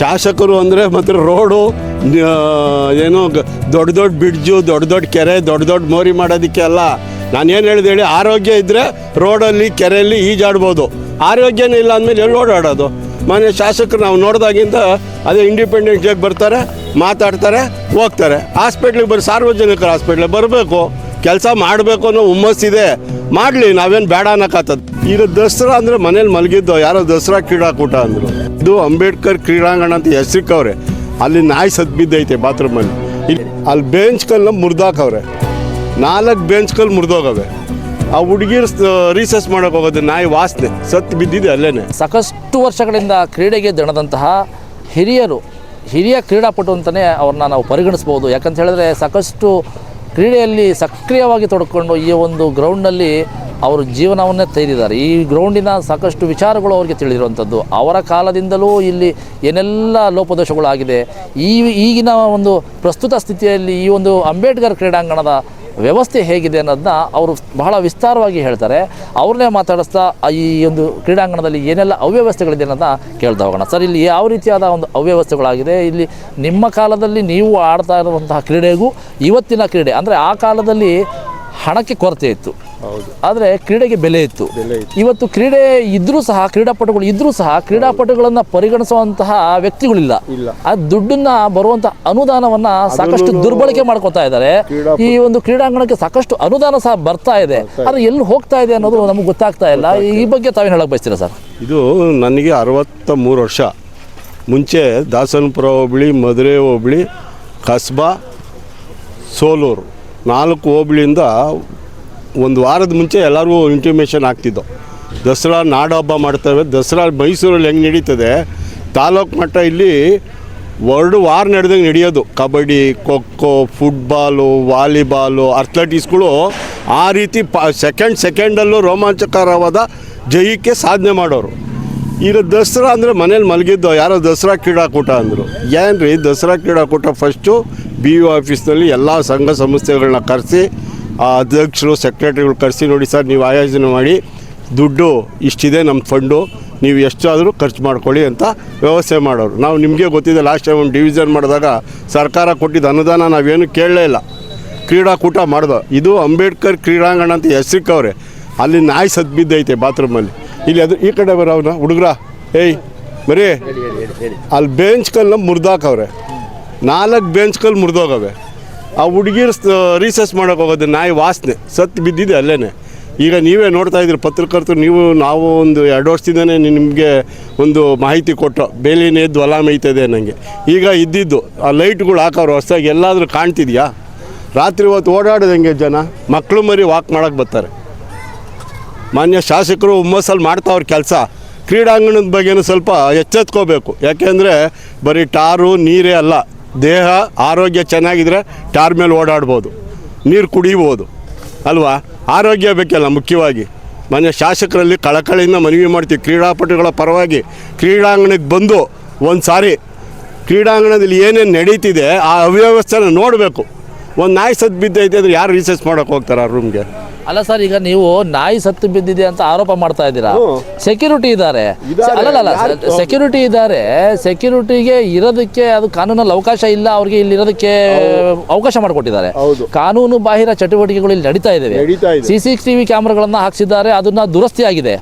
ಶಾಸಕರು ಅಂದರೆ ಮತ್ತು ರೋಡು ಏನು ದೊಡ್ಡ ದೊಡ್ಡ ಬ್ರಿಡ್ಜು, ದೊಡ್ಡ ದೊಡ್ಡ ಕೆರೆ, ದೊಡ್ಡ ದೊಡ್ಡ ಮೋರಿ ಮಾಡೋದಕ್ಕೆ ಅಲ್ಲ. ನಾನು ಏನು ಹೇಳಿದೆ ಹೇಳಿ, ಆರೋಗ್ಯ ಇದ್ದರೆ ರೋಡಲ್ಲಿ, ಕೆರೆಯಲ್ಲಿ ಈಜಾಡ್ಬೋದು. ಆರೋಗ್ಯನೇ ಇಲ್ಲ ಅಂದಮೇಲೆ ಎಲ್ಲಿ ಓಡಾಡೋದು? ಮನೆ ಶಾಸಕರು ನಾವು ನೋಡಿದಾಗಿಂದ ಅದೇ ಇಂಡಿಪೆಂಡೆನ್ಸ್ ಡೇಗೆ ಬರ್ತಾರೆ, ಮಾತಾಡ್ತಾರೆ, ಹೋಗ್ತಾರೆ. ಹಾಸ್ಪಿಟ್ಲಿಗೆ ಬರೋ ಸಾರ್ವಜನಿಕರ ಹಾಸ್ಪಿಟ್ಲಿಗೆ ಬರಬೇಕು. ಕೆಲಸ ಮಾಡಬೇಕು ಅನ್ನೋ ಹುಮ್ಮಸ್ಸಿದೆ ಮಾಡಲಿ, ನಾವೇನು ಬೇಡ ಅನ್ನಕತ್ತದ ಈಗ ದಸರಾ ಅಂದರೆ ಮನೇಲಿ ಮಲಗಿದ್ದು ಯಾರೋ ದಸರಾ ಕ್ರೀಡಾಕೂಟ ಅಂದರು. ಇದು ಅಂಬೇಡ್ಕರ್ ಕ್ರೀಡಾಂಗಣ ಅಂತ ಹೆಸರಿಕ್ಕವ್ರೆ ಅಲ್ಲಿ ನಾಯಿ ಸತ್ ಬಿದ್ದೈತೆ ಬಾತ್ರೂಮಲ್ಲಿ. ಅಲ್ಲಿ ಬೆಂಚ್ ಕಲ್ನ ಮುರಿದಾಕವ್ರೆ ನಾಲ್ಕು ಬೆಂಚ್ ಕಲ್ಲು ಮುರಿದೋಗವೆ ಆ ಹುಡುಗಿರ್ ರೀಸರ್ಚ್ ಮಾಡೋಕೆ ಹೋಗೋದು ನಾಯಿ ವಾಸನೆ. ಸತ್ತು ಬಿದ್ದಿದೆ ಅಲ್ಲೇ ಸಾಕಷ್ಟು ವರ್ಷಗಳಿಂದ ಕ್ರೀಡೆಗೆ ದಣದಂತಹ ಹಿರಿಯರು, ಹಿರಿಯ ಕ್ರೀಡಾಪಟು ಅಂತಲೇ ಅವ್ರನ್ನ ನಾವು ಪರಿಗಣಿಸ್ಬೋದು. ಯಾಕಂತ ಹೇಳಿದ್ರೆ ಸಾಕಷ್ಟು ಕ್ರೀಡೆಯಲ್ಲಿ ಸಕ್ರಿಯವಾಗಿ ತೊಡಕೊಂಡು ಈ ಒಂದು ಗ್ರೌಂಡ್ನಲ್ಲಿ ಅವರು ಜೀವನವನ್ನೇ ತೆಗೆದಿದ್ದಾರೆ ಈ ಗ್ರೌಂಡಿನ ಸಾಕಷ್ಟು ವಿಚಾರಗಳು ಅವರಿಗೆ ತಿಳಿದಿರುವಂಥದ್ದು. ಅವರ ಕಾಲದಿಂದಲೂ ಇಲ್ಲಿ ಏನೆಲ್ಲ ಲೋಪದೋಷಗಳಾಗಿದೆ. ಈ ಈಗಿನ ಒಂದು ಪ್ರಸ್ತುತ ಸ್ಥಿತಿಯಲ್ಲಿ ಈ ಒಂದು ಅಂಬೇಡ್ಕರ್ ಕ್ರೀಡಾಂಗಣದ ವ್ಯವಸ್ಥೆ ಹೇಗಿದೆ ಅನ್ನೋದನ್ನ ಅವರು ಬಹಳ ವಿಸ್ತಾರವಾಗಿ ಹೇಳ್ತಾರೆ. ಅವ್ರನ್ನೇ ಮಾತಾಡಿಸ್ತಾ ಈ ಒಂದು ಕ್ರೀಡಾಂಗಣದಲ್ಲಿ ಏನೆಲ್ಲ ಅವ್ಯವಸ್ಥೆಗಳಿದೆ ಅನ್ನೋದನ್ನ ಕೇಳ್ತಾ ಹೋಗೋಣ. ಸರ್, ಇಲ್ಲಿ ಯಾವ ರೀತಿಯಾದ ಒಂದು ಅವ್ಯವಸ್ಥೆಗಳಾಗಿದೆ? ಇಲ್ಲಿ ನಿಮ್ಮ ಕಾಲದಲ್ಲಿ ನೀವು ಆಡ್ತಾ ಇರುವಂತಹ ಕ್ರೀಡೆಗೂ ಇವತ್ತಿನ ಕ್ರೀಡೆ, ಅಂದರೆ ಆ ಕಾಲದಲ್ಲಿ ಹಣಕ್ಕೆ ಕೊರತೆ ಇತ್ತು. ಆದರೆ ಕ್ರೀಡೆಗೆ ಬೆಲೆ ಇತ್ತು. ಇವತ್ತು ಕ್ರೀಡೆ ಇದ್ರೂ ಸಹ ಕ್ರೀಡಾಪಟುಗಳು ಇದ್ರೂ ಸಹ ಕ್ರೀಡಾಪಟುಗಳನ್ನು ಪರಿಗಣಿಸುವಂತಹ ವ್ಯಕ್ತಿಗಳಿಲ್ಲ. ಆ ದುಡ್ಡನ್ನ ಬರುವಂತ ಅನುದಾನವನ್ನ ಸಾಕಷ್ಟು ದುರ್ಬಳಕೆ ಮಾಡ್ಕೊತಾ ಇದ್ದಾರೆ. ಈ ಒಂದು ಕ್ರೀಡಾಂಗಣಕ್ಕೆ ಸಾಕಷ್ಟು ಅನುದಾನ ಸಹ ಬರ್ತಾ ಇದೆ. ಆದರೆ ಎಲ್ಲಿ ಹೋಗ್ತಾ ಇದೆ ಅನ್ನೋದು ನಮಗೆ ಗೊತ್ತಾಗ್ತಾ ಇಲ್ಲ. ಈ ಬಗ್ಗೆ ತಾವೇನು ಹೇಳಕ್ ಬಯಸ್ತೀರಾ ಸರ್? ಇದು ನನಗೆ ಅರವತ್ತ ಮೂರು ವರ್ಷ. ಮುಂಚೆ ದಾಸನಪುರ ಹೋಬಳಿ ಮಧುರೆ ಹೋಬಳಿ ಕಸ್ಬಾ ಸೋಲೂರು. ನಾಲ್ಕು ಹೋಬಳಿಯಿಂದ ಒಂದು ವಾರದ ಮುಂಚೆ ಎಲ್ಲರಿಗೂ ಇಂಟಿಮೇಷನ್ ಆಗ್ತಿದ್ದೋ. ದಸರಾ ನಾಡಹಬ್ಬ ಮಾಡ್ತೇವೆ. ದಸರಾ ಮೈಸೂರಲ್ಲಿ ಹೆಂಗೆ ನಡೀತದೆ? ತಾಲೂಕು ಮಟ್ಟ ಇಲ್ಲಿ ವರ್ಲ್ಡ್ ವಾರ್ ನಡೆದಂಗೆ ನಡೆಯೋದು. ಕಬಡ್ಡಿ, ಖೋಖೋ ಫುಟ್ಬಾಲು ವಾಲಿಬಾಲು ಅಥ್ಲೆಟಿಕ್ಸ್ಗಳು ಆ ರೀತಿ ಪ ಸೆಕೆಂಡ್ ಸೆಕೆಂಡಲ್ಲೂ ರೋಮಾಂಚಕರವಾದ ಜಯಕ್ಕೆ ಸಾಧನೆ ಮಾಡೋರು. ಈಗ ದಸರಾ ಅಂದರೆ ಮನೇಲಿ ಮಲಗಿದ್ದು ಯಾರೋ ದಸರಾ ಕ್ರೀಡಾಕೂಟ ಅಂದರು. ಏನು ರೀ ದಸರಾ ಕ್ರೀಡಾಕೂಟ? ಫಸ್ಟು ಬಿ ಯು ಆಫೀಸ್ನಲ್ಲಿ ಎಲ್ಲ ಸಂಘ ಸಂಸ್ಥೆಗಳನ್ನ ಕರೆಸಿ ಆ ಅಧ್ಯಕ್ಷರು ಸೆಕ್ರೆಟರಿಗಳು ಕರೆಸಿ ನೋಡಿ ಸರ್ ನೀವು ಆಯೋಜನೆ ಮಾಡಿ ದುಡ್ಡು ಇಷ್ಟಿದೆ ನಮ್ಮ ಫಂಡು ನೀವು ಎಷ್ಟಾದರೂ ಖರ್ಚು ಮಾಡ್ಕೊಳ್ಳಿ ಅಂತ ವ್ಯವಸ್ಥೆ ಮಾಡೋರು. ನಾವು ನಿಮಗೆ ಗೊತ್ತಿದೆ ಲಾಸ್ಟ್ ಟೈಮ್ ಒಂದು ಡಿವಿಷನ್ ಮಾಡಿದಾಗ ಸರ್ಕಾರ ಕೊಟ್ಟಿದ್ದ ಅನುದಾನ ನಾವೇನು ಕೇಳಲೇ ಇಲ್ಲ. ಕ್ರೀಡಾಕೂಟ ಮಾಡ್ದೋ. ಇದು ಅಂಬೇಡ್ಕರ್ ಕ್ರೀಡಾಂಗಣ ಅಂತ ಹೆಸರಿಕ್ಕವ್ರೆ ಅಲ್ಲಿ ನಾಯಿ ಸದ್ಬಿದ್ದೈತೆ ಬಾತ್ರೂಮಲ್ಲಿ ಇಲ್ಲಿ ಅದು ಈ ಕಡೆ ಬರೋವ್ನ ಹುಡುಗ್ರ ಏಯ್ ಬರೀ ಅಲ್ಲಿ ಬೆಂಚ್ ಕಲ್ನ ಮುರಿದಾಕವ್ರೆ ನಾಲ್ಕು ಬೆಂಚ್ ಕಲ್ಲು ಮುರಿದೋಗವೆ. ಆ ಹುಡುಗಿರ್ ರೀಸರ್ಚ್ ಮಾಡೋಕೆ ಹೋಗೋದು ನಾಯಿ ವಾಸನೆ. ಸತ್ತು ಬಿದ್ದಿದೆ ಅಲ್ಲೇ ಈಗ ನೀವೇ ನೋಡ್ತಾ ಇದ್ದೀರಿ ಪತ್ರಕರ್ತರು, ನೀವು, ನಾವು ಒಂದು ಎರಡು ವರ್ಷದಿಂದನೇ ನಿಮಗೆ ಒಂದು ಮಾಹಿತಿ ಕೊಟ್ಟು ಬೇಲಿನೇ ಎದ್ದು ಹೊಲ ಮೇಯ್ತದೆ ನನಗೆ ಈಗ ಇದ್ದಿದ್ದು, ಆ ಲೈಟ್ಗಳು ಹಾಕೋರು ಹೊಸ್ದಾಗಿ ಎಲ್ಲಾದರೂ ಕಾಣ್ತಿದ್ಯಾ? ರಾತ್ರಿ ಹೊತ್ತು ಓಡಾಡೋದಂಗೆ ಜನ ಮಕ್ಕಳು ಮರಿ ವಾಕ್ ಮಾಡೋಕ್ಕೆ ಬರ್ತಾರೆ. ಮಾನ್ಯ ಶಾಸಕರು ಹುಮ್ಮಸ್ಸಲ್ಲಿ ಮಾಡ್ತಾವ್ರ ಕೆಲಸ. ಕ್ರೀಡಾಂಗಣದ ಬಗ್ಗೆನೂ ಸ್ವಲ್ಪ ಎಚ್ಚೆತ್ಕೋಬೇಕು. ಯಾಕೆಂದರೆ ಬರೀ ಟಾರು, ನೀರೇ ಅಲ್ಲ. ದೇಹ, ಆರೋಗ್ಯ ಚೆನ್ನಾಗಿದ್ರೆ ಟಾರ್ ಮೇಲೆ ಓಡಾಡ್ಬೋದು. ನೀರು ಕುಡಿಬೋದು. ಅಲ್ವಾ? ಆರೋಗ್ಯ ಬೇಕಲ್ಲ ಮುಖ್ಯವಾಗಿ. ಮನೆ ಶಾಸಕರಲ್ಲಿ ಕಳಕಳಿಯಿಂದ ಮನವಿ ಮಾಡ್ತೀವಿ. ಕ್ರೀಡಾಪಟುಗಳ ಪರವಾಗಿ ಕ್ರೀಡಾಂಗಣಕ್ಕೆ ಬಂದು ಒಂದು ಸಾರಿ ಕ್ರೀಡಾಂಗಣದಲ್ಲಿ ಏನೇನು ನಡೀತಿದೆ ಆ ಅವ್ಯವಸ್ಥೆನ ನೋಡಬೇಕು. ಒಂದು ನಾಯಿ ಸತ್ತು ಬಿದ್ದೈತೆ ಅಂದ್ರೆ ಯಾರು ರಿಸರ್ಚ್ ಮಾಡೋಕೆ ಹೋಗ್ತಾರೆ ಆ ರೂಮ್ಗೆ ಅಲ್ಲ ಸರ್ ಈಗ ನೀವು ನಾಯಿ ಸತ್ತು ಬಿದ್ದಿದೆ ಅಂತ ಆರೋಪ ಮಾಡ್ತಾ ಇದ್ದೀರಾ? ಸೆಕ್ಯೂರಿಟಿ ಇದ್ದಾರೆ. ಸೆಕ್ಯೂರಿಟಿ ಇದ್ದಾರೆ. ಸೆಕ್ಯೂರಿಟಿಗೆ ಇರೋದಕ್ಕೆ ಅದು ಕಾನೂನಲ್ಲಿ ಅವಕಾಶ ಇಲ್ಲ ಅವ್ರಿಗೆ ಇಲ್ಲಿ ಇರೋದಕ್ಕೆ ಅವಕಾಶ ಮಾಡಿಕೊಟ್ಟಿದ್ದಾರೆ. ಕಾನೂನು ಬಾಹಿರ ಚಟುವಟಿಕೆಗಳು ಇಲ್ಲಿ ನಡೀತಾ ಇದ್ದಾವೆ ಸಿ ಟಿವಿ ಕ್ಯಾಮ್ರಾಗಳನ್ನ ಹಾಕ್ಸಿದ್ದಾರೆ ಅದನ್ನ ದುರಸ್ತಿ ಆಗಿದೆ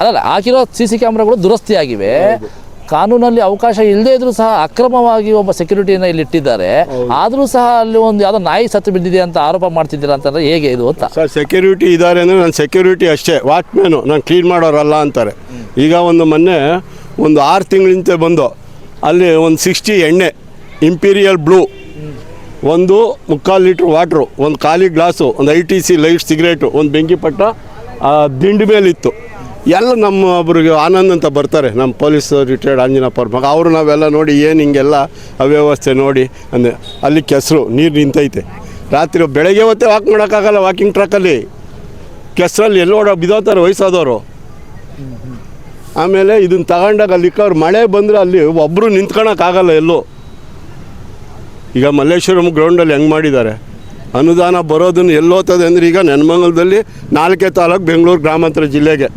ಅಲ್ಲ ಹಾಕಿರೋ ಸಿ ಸಿ ಕ್ಯಾಮ್ರಾಗಳು ದುರಸ್ತಿ ಆಗಿವೆ ಕಾನೂನಲ್ಲಿ ಅವಕಾಶ ಇಲ್ಲದೇ ಇದ್ರೂ ಸಹ ಅಕ್ರಮವಾಗಿ ಒಬ್ಬ ಸೆಕ್ಯೂರಿಟಿಯನ್ನು ಇಲ್ಲಿ ಇಟ್ಟಿದ್ದಾರೆ. ಆದರೂ ಸಹ ಅಲ್ಲಿ ಒಂದು ಯಾವುದೋ ನಾಯಿ ಸತ್ತು ಬಿದ್ದಿದೆ ಅಂತ ಆರೋಪ ಮಾಡ್ತಿದ್ದೀರಾ ಅಂತಂದ್ರೆ ಹೇಗೆ ಇದು ಅಂತ? ಸರ್ ಸೆಕ್ಯೂರಿಟಿ ಇದ್ದಾರೆ ಅಂದರೆ ನಾನು ಸೆಕ್ಯೂರಿಟಿ ಅಷ್ಟೇ. ವಾಚ್ಮ್ಯಾನು ನಾನು ಕ್ಲೀನ್ ಮಾಡೋರಲ್ಲ ಅಂತಾರೆ. ಈಗ ಒಂದು ಮೊನ್ನೆ ಒಂದು ಆರು ತಿಂಗಳಿಂದ ಬಂದು ಅಲ್ಲಿ ಒಂದು ಸಿಕ್ಸ್ಟಿ ಎಣ್ಣೆ ಇಂಪೀರಿಯಲ್ ಬ್ಲೂ ಒಂದು ಮುಕ್ಕಾಲು ಲೀಟ್ರ್ ವಾಟ್ರು ಒಂದು ಖಾಲಿ ಗ್ಲಾಸು ಒಂದು I T C light cigarette ಒಂದು ಬೆಂಕಿ ಪಟ್ಟ ಆ ದಿಂಡು ಮೇಲಿತ್ತು. ಎಲ್ಲ ನಮ್ಮ ಒಬ್ರಿಗೆ ಆನಂದ್ ಅಂತ ಬರ್ತಾರೆ. ನಮ್ಮ ಪೊಲೀಸ್ ರಿಟೈರ್ಡ್ ಆಂಜನಪ್ಪ ಅವ್ರ ಮಗ. ಅವರು ನಾವೆಲ್ಲ ನೋಡಿ ಏನು ಹಿಂಗೆಲ್ಲ ಅವ್ಯವಸ್ಥೆ ನೋಡಿ ಅಂದರೆ ಅಲ್ಲಿ ಕೆಸರು, ನೀರು ನಿಂತೈತೆ. ರಾತ್ರಿ ಬೆಳಗ್ಗೆ ಹೊತ್ತೇ ವಾಕ್ ಮಾಡೋಕ್ಕಾಗಲ್ಲ ವಾಕಿಂಗ್ ಟ್ರಕ್ಕಲ್ಲಿ ಕೆಸರಲ್ಲಿ ಎಲ್ಲೋ ಓಡೋ ವಯಸ್ಸಾದವರು. ಆಮೇಲೆ ಇದನ್ನ ತಗೊಂಡಾಗ ಅಲ್ಲಿ ಅವ್ರು ಮಳೆ ಬಂದರೆ ಅಲ್ಲಿ ಒಬ್ಬರು ನಿಂತ್ಕೊಳಕ್ಕಾಗಲ್ಲ ಎಲ್ಲೋ. ಈಗ ಮಲ್ಲೇಶ್ವರಂ ಗ್ರೌಂಡಲ್ಲಿ ಹೆಂಗೆ ಮಾಡಿದ್ದಾರೆ? ಅನುದಾನ ಬರೋದನ್ನು ಎಲ್ಲೋತದೆ ಅಂದರೆ ಈಗ ನೆನ್ಮಂಗಲದಲ್ಲಿ ನಾಲ್ಕೇ ತಾಲೂಕು ಬೆಂಗಳೂರು ಗ್ರಾಮಾಂತರ ಜಿಲ್ಲೆಗೆ.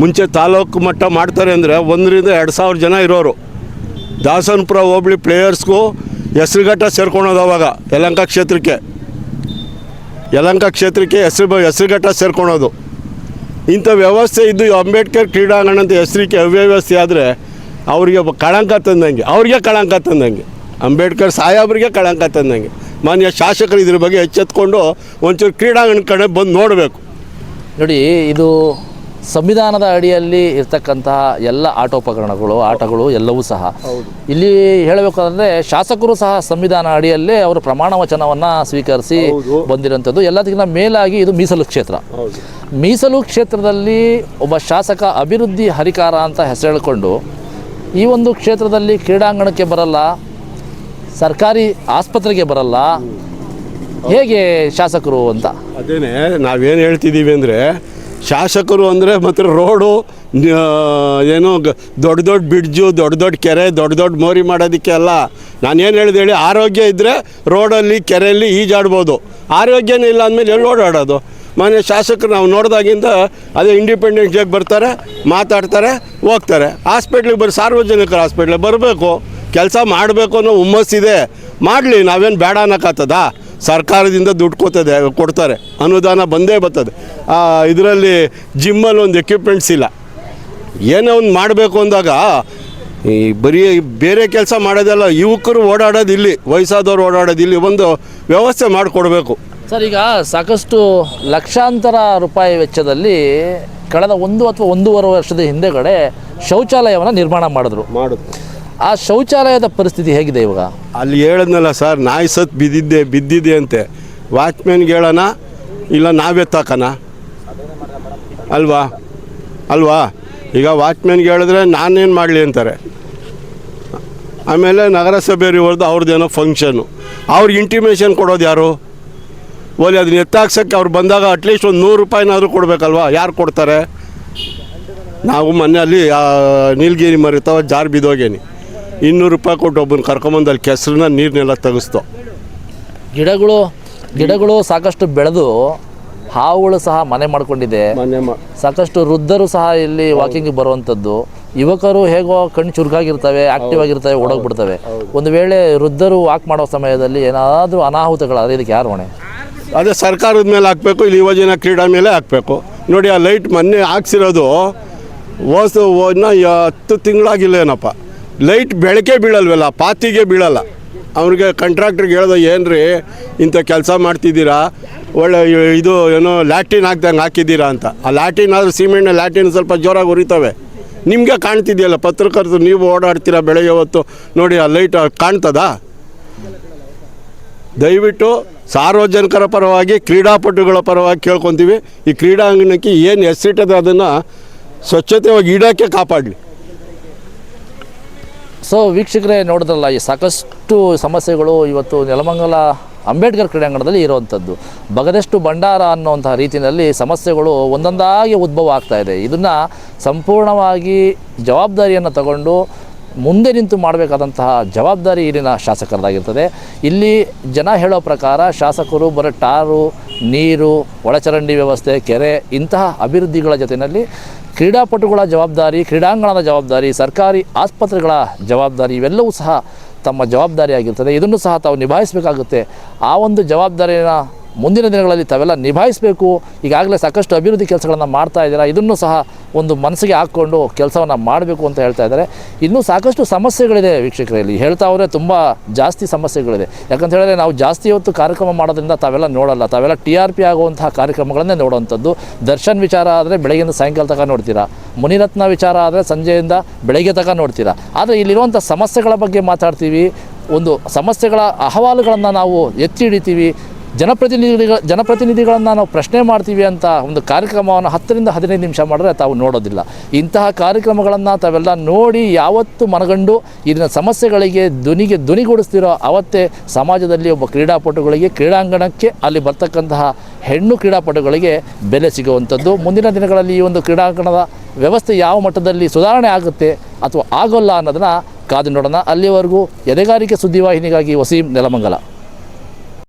ಮುಂಚೆ ತಾಲೂಕು ಮಟ್ಟ ಮಾಡ್ತಾರೆ ಅಂದರೆ ಒಂದರಿಂದ ಎರಡು ಸಾವಿರ ಜನ ಇರೋರು. ದಾಸನಪುರ, ಹೋಬಳಿ ಪ್ಲೇಯರ್ಸ್ಗೂ ಹೆಸರುಘಟ್ಟ ಸೇರ್ಕೊಳೋದು ಅವಾಗ, ಯಲಂಕ ಕ್ಷೇತ್ರಕ್ಕೆ. ಯಲಂಕ ಕ್ಷೇತ್ರಕ್ಕೆ ಹೆಸರು ಹೆಸರುಘಟ್ಟ ಸೇರ್ಕೊಳೋದು. ಇಂಥ ವ್ಯವಸ್ಥೆ ಇದ್ದು ಅಂಬೇಡ್ಕರ್ ಕ್ರೀಡಾಂಗಣ ಅಂತ ಹೆಸರಿಗೆ ಅವ್ಯವಸ್ಥೆ ಆದರೆ ಅವರಿಗೆ ಕಳಂಕ ತಂದಂಗೆ, ಅವ್ರಿಗೆ ಕಳಂಕ ತಂದಂಗೆ. ಅಂಬೇಡ್ಕರ್ ಸಾಹೇಬ್ರಿಗೆ ಕಳಂಕ ತಂದಂಗೆ. ಮಾನ್ಯ ಶಾಸಕರು ಇದ್ರ ಬಗ್ಗೆ ಎಚ್ಚೆತ್ಕೊಂಡು ಒಂಚೂರು ಕ್ರೀಡಾಂಗಣ ಕಡೆ ಬಂದು ನೋಡಬೇಕು. ನೋಡಿ, ಇದು ಸಂವಿಧಾನದ ಅಡಿಯಲ್ಲಿ ಇರ್ತಕ್ಕಂತಹ ಎಲ್ಲ ಆಟೋಪಕರಣಗಳು ಆಟಗಳು ಎಲ್ಲವೂ ಸಹ. ಇಲ್ಲಿ ಹೇಳಬೇಕಾದ್ರೆ ಶಾಸಕರು ಸಹ ಸಂವಿಧಾನ ಅಡಿಯಲ್ಲೇ ಅವರು ಪ್ರಮಾಣ ವಚನವನ್ನು ಸ್ವೀಕರಿಸಿ ಬಂದಿರುವಂತದ್ದು ಬಂದಿರೋಂಥದ್ದು ಎಲ್ಲದಕ್ಕಿಂತ ಮೇಲಾಗಿ ಇದು ಮೀಸಲು ಕ್ಷೇತ್ರ. ಮೀಸಲು ಕ್ಷೇತ್ರದಲ್ಲಿ ಒಬ್ಬ ಶಾಸಕ ಅಭಿವೃದ್ಧಿ ಹರಿಕಾರ ಅಂತ ಹೆಸರು ಹೇಳಿಕೊಂಡು ಈ ಒಂದು ಕ್ಷೇತ್ರದಲ್ಲಿ ಕ್ರೀಡಾಂಗಣಕ್ಕೆ ಬರಲ್ಲ ಸರ್ಕಾರಿ ಆಸ್ಪತ್ರೆಗೆ ಬರಲ್ಲ. ಹೇಗೆ ಶಾಸಕರು ಅಂತ? ಅದೇನೆ ನಾವೇನು ಹೇಳ್ತಿದ್ದೀವಿ ಅಂದರೆ ಶಾಸಕರು ಅಂದರೆ ಮತ್ತು ರೋಡು ಏನು ದೊಡ್ಡ ದೊಡ್ಡ ಬ್ರಿಡ್ಜು, ದೊಡ್ಡ ದೊಡ್ಡ ಕೆರೆ, ದೊಡ್ಡ ದೊಡ್ಡ ಮೋರಿ ಮಾಡೋದಕ್ಕೆ ಅಲ್ಲ. ನಾನೇನು ಹೇಳಿದೆ ಹೇಳಿ, ಆರೋಗ್ಯ ಇದ್ದರೆ ರೋಡಲ್ಲಿ, ಕೆರೆಯಲ್ಲಿ ಈಜಾಡ್ಬೋದು. ಆರೋಗ್ಯನೇ ಇಲ್ಲ ಅಂದಮೇಲೆ ಎಲ್ಲಿ ಓಡಾಡೋದು? ಮನೆ ಶಾಸಕರು ನಾವು ನೋಡಿದಾಗಿಂದ ಅದೇ ಇಂಡಿಪೆಂಡೆನ್ಸ್ ಡೇಗೆ ಬರ್ತಾರೆ, ಮಾತಾಡ್ತಾರೆ, ಹೋಗ್ತಾರೆ. ಹಾಸ್ಪಿಟ್ಲಿಗೆ ಬರೋ, ಸಾರ್ವಜನಿಕರ ಹಾಸ್ಪಿಟ್ಲಿಗೆ ಬರಬೇಕು. ಕೆಲಸ ಮಾಡಬೇಕು ಅನ್ನೋ ಹುಮ್ಮಸ್ಸಿದೆ. ಮಾಡಲಿ, ನಾವೇನು ಬೇಡ ಅನ್ನೋಕ್ಕಾಗ್ತದಾ? ಸರ್ಕಾರದಿಂದ ದುಡ್ಡು ಕೊಡ್ತದೆ ಕೊಡ್ತಾರೆ. ಅನುದಾನ ಬಂದೇ ಬರ್ತದೆ. ಇದರಲ್ಲಿ ಜಿಮ್ಮಲ್ಲಿ ಒಂದು ಎಕ್ವಿಪ್ಮೆಂಟ್ಸ್ ಇಲ್ಲ. ಏನೋ ಒಂದು ಮಾಡಬೇಕು ಅಂದಾಗ ಈ ಬರೀ ಬೇರೆ ಕೆಲಸ ಮಾಡೋದೆಲ್ಲ ಯುವಕರು ಓಡಾಡೋದು ಇಲ್ಲಿ ವಯಸ್ಸಾದವ್ರು ಓಡಾಡೋದು ಇಲ್ಲಿ ಒಂದು ವ್ಯವಸ್ಥೆ ಮಾಡಿಕೊಡ್ಬೇಕು. ಸರ್ ಈಗ ಸಾಕಷ್ಟು ಲಕ್ಷಾಂತರ ರೂಪಾಯಿ ವೆಚ್ಚದಲ್ಲಿ ಕಳೆದ ಒಂದು ಅಥವಾ ಒಂದೂವರೆ ವರ್ಷದ ಹಿಂದೆಗಡೆ ಶೌಚಾಲಯವನ್ನು ನಿರ್ಮಾಣ ಮಾಡಿದ್ರು. ಮಾಡುದು ಆ ಶೌಚಾಲಯದ ಪರಿಸ್ಥಿತಿ ಹೇಗಿದೆ ಇವಾಗ? ಅಲ್ಲಿ ಹೇಳಿದ್ನಲ್ಲ ಸರ್, ನಾಯಿ ಸತ್ ಬಿದ್ದಿದ್ದೆ ಬಿದ್ದಿದೆ ಅಂತೆ. ವಾಚ್ಮ್ಯಾನ್ಗೆ ಹೇಳೋಣ, ಇಲ್ಲ ನಾವೇ ತಾಕನ ಅಲ್ವಾ? ಅಲ್ವಾ? ಈಗ ವಾಚ್ಮ್ಯಾನ್ಗೆ ಹೇಳಿದ್ರೆ ನಾನೇನು ಮಾಡಲಿ ಅಂತಾರೆ. ಆಮೇಲೆ ನಗರಸಭೆಯವ್ರದ್ದು ಅವ್ರದ್ದೇನೋ ಫಂಕ್ಷನ್ನು ಅವ್ರಿಗೆ ಇಂಟಿಮೇಷನ್ ಕೊಡೋದು ಯಾರು? ಓಲಿ ಅದನ್ನ ಎತ್ತಾಕ್ಸೋಕ್ಕೆ ಅವ್ರು ಬಂದಾಗ ಅಟ್ಲೀಸ್ಟ್ ಒಂದು ನೂರು ರೂಪಾಯಿನಾದರೂ ಕೊಡಬೇಕಲ್ವಾ? ಯಾರು ಕೊಡ್ತಾರೆ? ನಾವು ಮೊನ್ನೆ ಅಲ್ಲಿ ನೀಲಗಿರಿ ಮರಿತಾವ ಜಾರ್ ಬಿದ್ದೋಗೇನಿ. ಇನ್ನೂರು ರೂಪಾಯಿ ಕೊಟ್ಟು ಒಬ್ಬನ ಕರ್ಕೊಂಬಂದು ಅಲ್ಲಿ ಕೆಸರನ್ನ ನೀರನ್ನೆಲ್ಲ ತೆಗೆಸ್ತು. ಗಿಡಗಳು ಗಿಡಗಳು ಸಾಕಷ್ಟು ಬೆಳೆದು ಹಾವುಗಳು ಸಹ ಮನೆ ಮಾಡಿಕೊಂಡಿದೆ. ಸಾಕಷ್ಟು ವೃದ್ಧರು ಸಹ ಇಲ್ಲಿ ವಾಕಿಂಗ್ ಬರುವಂಥದ್ದು ಯುವಕರು ಹೇಗೋ ಕಣ್ಣು ಚುರುಕಾಗಿರ್ತವೆ ಆಕ್ಟಿವ್ ಆಗಿರ್ತವೆ ಓಡೋಗ್ಬಿಡ್ತವೆ. ಒಂದು ವೇಳೆ ವೃದ್ಧರು ವಾಕ್ ಮಾಡೋ ಸಮಯದಲ್ಲಿ ಏನಾದರೂ ಅನಾಹುತಗಳಾದರೆ ಇದಕ್ಕೆ ಯಾರು ಹೊಣೆ? ಅದೇ ಸರ್ಕಾರದ ಮೇಲೆ ಹಾಕಬೇಕು ಇಲ್ಲಿ ಯುವಜನ ಕ್ರೀಡಾ ಮೇಲೆ ಹಾಕಬೇಕು. ನೋಡಿ ಆ ಲೈಟ್ ಮೊನ್ನೆ ಹಾಕ್ಸಿರೋದು ಓಸು ಇನ್ನು ಹತ್ತು ತಿಂಗಳಾಗಿಲ್ಲೇನಪ್ಪ. ಲೈಟ್ ಬೆಳಕೆ ಬೀಳಲ್ವಲ್ಲ, ಪಾತಿಗೆ ಬೀಳಲ್ಲ. ಅವ್ರಿಗೆ ಕಾಂಟ್ರಾಕ್ಟ್ರಿಗೆ ಹೇಳ್ದೆ ಏನು ರೀ ಇಂಥ ಕೆಲಸ ಮಾಡ್ತಿದ್ದೀರಾ? ಒಳ್ಳೆ ಇದು ಏನೋ ಲ್ಯಾಟಿನ್ ಹಾಕ್ದಂಗೆ ಹಾಕಿದ್ದೀರಾ ಅಂತ. ಆ ಲ್ಯಾಟಿನ್ ಆದರೂ ಸಿಮೆಂಟ್ನ ಲ್ಯಾಟಿನ್ ಸ್ವಲ್ಪ ಜೋರಾಗಿ ಉರಿತವೆ. ನಿಮಗೆ ಕಾಣ್ತಿದೆಯಲ್ಲ, ಪತ್ರಕರ್ತರು ನೀವು ಓಡಾಡ್ತೀರಾ ಬೆಳಗ್ಗೆ ಹೊತ್ತು? ನೋಡಿ, ಆ ಲೈಟ್ ಕಾಣ್ತದಾ? ದಯವಿಟ್ಟು ಸಾರ್ವಜನಿಕರ ಪರವಾಗಿ, ಕ್ರೀಡಾಪಟುಗಳ ಪರವಾಗಿ ಕೇಳ್ಕೊತೀವಿ. ಈ ಕ್ರೀಡಾಂಗಣಕ್ಕೆ ಏನು ಹೆಸರಿಟ್ಟದೆ ಅದನ್ನು ಸ್ವಚ್ಛತೆಯಾಗಿ ಇಡೋಕ್ಕೆ ಕಾಪಾಡಲಿ. ಸೊ ವೀಕ್ಷಕರೇ ನೋಡಿದ್ರಲ್ಲ, ಈ ಸಾಕಷ್ಟು ಸಮಸ್ಯೆಗಳು ಇವತ್ತು ನೆಲಮಂಗಲ ಅಂಬೇಡ್ಕರ್ ಕ್ರೀಡಾಂಗಣದಲ್ಲಿ ಇರುವಂಥದ್ದು. ಬಗದಷ್ಟು ಭಂಡಾರ ಅನ್ನುವಂಥ ರೀತಿಯಲ್ಲಿ ಸಮಸ್ಯೆಗಳು ಒಂದೊಂದಾಗಿ ಉದ್ಭವ ಆಗ್ತಾ ಇದೆ. ಇದನ್ನು ಸಂಪೂರ್ಣವಾಗಿ ಜವಾಬ್ದಾರಿಯನ್ನು ತಗೊಂಡು ಮುಂದೆ ನಿಂತು ಮಾಡಬೇಕಾದಂತಹ ಜವಾಬ್ದಾರಿ ಇಲ್ಲಿನ ಶಾಸಕರದಾಗಿರ್ತದೆ. ಇಲ್ಲಿ ಜನ ಹೇಳೋ ಪ್ರಕಾರ ಶಾಸಕರು ಬರೋ ಟಾರು, ನೀರು, ಒಳಚರಂಡಿ ವ್ಯವಸ್ಥೆ, ಕೆರೆ ಇಂತಹ ಅಭಿವೃದ್ಧಿಗಳ ಜೊತೆಯಲ್ಲಿ ಕ್ರೀಡಾಪಟುಗಳ ಜವಾಬ್ದಾರಿ, ಕ್ರೀಡಾಂಗಣದ ಜವಾಬ್ದಾರಿ, ಸರ್ಕಾರಿ ಆಸ್ಪತ್ರೆಗಳ ಜವಾಬ್ದಾರಿ, ಇವೆಲ್ಲವೂ ಸಹ ತಮ್ಮ ಜವಾಬ್ದಾರಿಯಾಗಿರ್ತದೆ. ಇದನ್ನು ಸಹ ತಾವು ನಿಭಾಯಿಸಬೇಕಾಗುತ್ತೆ. ಆ ಒಂದು ಜವಾಬ್ದಾರಿಯನ್ನು ಮುಂದಿನ ದಿನಗಳಲ್ಲಿ ತಾವೆಲ್ಲ ನಿಭಾಯಿಸಬೇಕು. ಈಗಾಗಲೇ ಸಾಕಷ್ಟು ಅಭಿವೃದ್ಧಿ ಕೆಲಸಗಳನ್ನು ಮಾಡ್ತಾ ಇದ್ದೀರಾ. ಇದನ್ನು ಸಹ ಒಂದು ಮನಸ್ಸಿಗೆ ಹಾಕ್ಕೊಂಡು ಕೆಲಸವನ್ನು ಮಾಡಬೇಕು ಅಂತ ಹೇಳ್ತಾ ಇದ್ದಾರೆ. ಇನ್ನೂ ಸಾಕಷ್ಟು ಸಮಸ್ಯೆಗಳಿದೆ ವೀಕ್ಷಕರಲ್ಲಿ. ಹೇಳ್ತಾ ಹೋದರೆ ತುಂಬ ಜಾಸ್ತಿ ಸಮಸ್ಯೆಗಳಿದೆ. ಯಾಕಂತ ಹೇಳಿದ್ರೆ ನಾವು ಜಾಸ್ತಿ ಹೊತ್ತು ಕಾರ್ಯಕ್ರಮ ಮಾಡೋದ್ರಿಂದ ತಾವೆಲ್ಲ ನೋಡಲ್ಲ. ತಾವೆಲ್ಲ ಟಿ ಆರ್ ಪಿ ಆಗುವಂತಹ ಕಾರ್ಯಕ್ರಮಗಳನ್ನೇ ನೋಡುವಂಥದ್ದು. ದರ್ಶನ್ ವಿಚಾರ ಆದರೆ ಬೆಳಗ್ಗೆಯಿಂದ ಸಾಯಂಕಾಲ ತನಕ ನೋಡ್ತೀರಾ? ಮುನಿರತ್ನ ವಿಚಾರ ಆದರೆ ಸಂಜೆಯಿಂದ ಬೆಳಗ್ಗೆ ತನಕ ನೋಡ್ತೀರಾ? ಆದರೆ ಇಲ್ಲಿರುವಂಥ ಸಮಸ್ಯೆಗಳ ಬಗ್ಗೆ ಮಾತಾಡ್ತೀವಿ. ಒಂದು ಸಮಸ್ಯೆಗಳ ಅಹವಾಲುಗಳನ್ನು ನಾವು ಎತ್ತಿ ಹಿಡಿತೀವಿ. ಜನಪ್ರತಿನಿಧಿಗಳ ಜನಪ್ರತಿನಿಧಿಗಳನ್ನು ನಾವು ಪ್ರಶ್ನೆ ಮಾಡ್ತೀವಿ ಅಂತ ಒಂದು ಕಾರ್ಯಕ್ರಮವನ್ನು ಹತ್ತರಿಂದ ಹದಿನೈದು ನಿಮಿಷ ಮಾಡಿದ್ರೆ ತಾವು ನೋಡೋದಿಲ್ಲ. ಇಂತಹ ಕಾರ್ಯಕ್ರಮಗಳನ್ನು ತಾವೆಲ್ಲ ನೋಡಿ ಯಾವತ್ತು ಮನಗಂಡು ಇದನ್ನ ಸಮಸ್ಯೆಗಳಿಗೆ ಧ್ವನಿಗೆ ಧ್ವನಿಗೂಡಿಸ್ತಿರೋ ಅವತ್ತೇ ಸಮಾಜದಲ್ಲಿ ಒಬ್ಬ ಕ್ರೀಡಾಪಟುಗಳಿಗೆ ಕ್ರೀಡಾಂಗಣಕ್ಕೆ ಅಲ್ಲಿ ಬರ್ತಕ್ಕಂತಹ ಹೆಣ್ಣು ಕ್ರೀಡಾಪಟುಗಳಿಗೆ ಬೆಲೆ ಸಿಗುವಂಥದ್ದು. ಮುಂದಿನ ದಿನಗಳಲ್ಲಿ ಈ ಒಂದು ಕ್ರೀಡಾಂಗಣದ ವ್ಯವಸ್ಥೆ ಯಾವ ಮಟ್ಟದಲ್ಲಿ ಸುಧಾರಣೆ ಆಗುತ್ತೆ ಅಥವಾ ಆಗೋಲ್ಲ ಅನ್ನೋದನ್ನು ಕಾದು ನೋಡೋಣ. ಅಲ್ಲಿವರೆಗೂ ಎದೆಗಾರಿಕೆ ಸುದ್ದಿವಾಹಿನಿಗಾಗಿ ವಸೀಂ ನೆಲಮಂಗಲ.